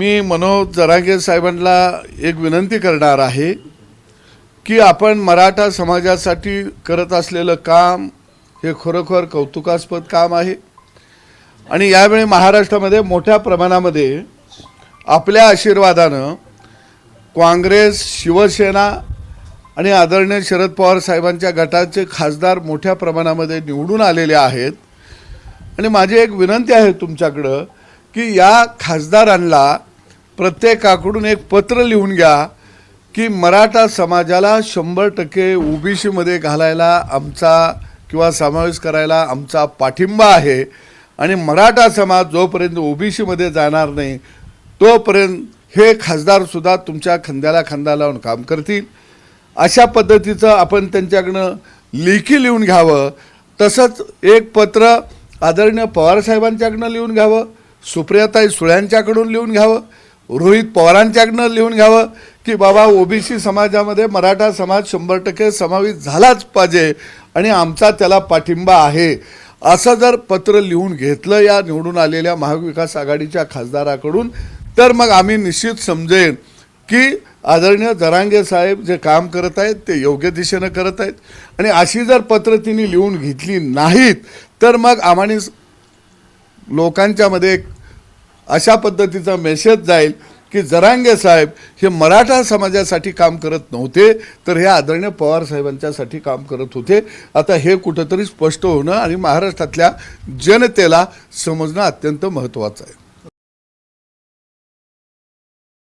मी मनोज जरागे साहेबांना एक विनंती करणार आहे की आपण मराठा समाजासाठी करत असलेलं काम हे खरोखर कौतुकास्पद काम आहे. आणि यावेळी महाराष्ट्रामध्ये मोठ्या प्रमाणामध्ये आपल्या आशीर्वादानं काँग्रेस शिवसेना आणि आदरणीय शरद पवार साहेबांच्या गटाचे खासदार मोठ्या प्रमाणामध्ये निवडून आलेले आहेत. आणि माझी एक विनंती आहे तुमच्याकडं की या खासदारांना प्रत्येकाकडून एक पत्र लिहून घ्या की मराठा समाजाला शंभर टक्के ओबीसीमध्ये घालायला आमचा किंवा समावेश करायला आमचा पाठिंबा आहे. आणि मराठा समाज जोपर्यंत ओबीसीमध्ये जाणार नाही तोपर्यंत हे खासदारसुद्धा तुमच्या खांद्याला खांदा लावून काम करतील. अशा पद्धतीचं आपण त्यांच्याकडनं लेखी लिहून घ्यावं. तसंच एक पत्र आदरणीय पवारसाहेबांच्याकडनं लिहून घ्यावं. सुप्रियाताई सुळ्यांच्याकडून लिहून घ्यावं. रोहित पवारांच्याकडनं लिहून घ्यावं की बाबा ओबीसी समाजामध्ये मराठा समाज शंभर टक्के समावेश झालाच पाहिजे आणि आमचा त्याला पाठिंबा आहे. असं जर पत्र लिहून घेतलं या निवडून आलेल्या महाविकास आघाडीच्या खासदाराकडून तर मग आम्ही निश्चित समजेन की आदरणीय जरांगे साहेब जे काम करत आहेत ते योग्य दिशेनं करत आहेत. आणि अशी जर पत्र तिने लिहून घेतली नाहीत तर मग आम्हाने लोकांच्यामध्ये एक अशा पद्धतीचा मेसेज जाईल की जरांगे साहेब हे मराठा समाजासाठी काम करत नव्हते तर हे आदरणीय पवार साहेबांच्यासाठी काम करत होते. आता हे कुठंतरी स्पष्ट होणं आणि महाराष्ट्रातल्या जनतेला समजणं अत्यंत महत्त्वाचं आहे.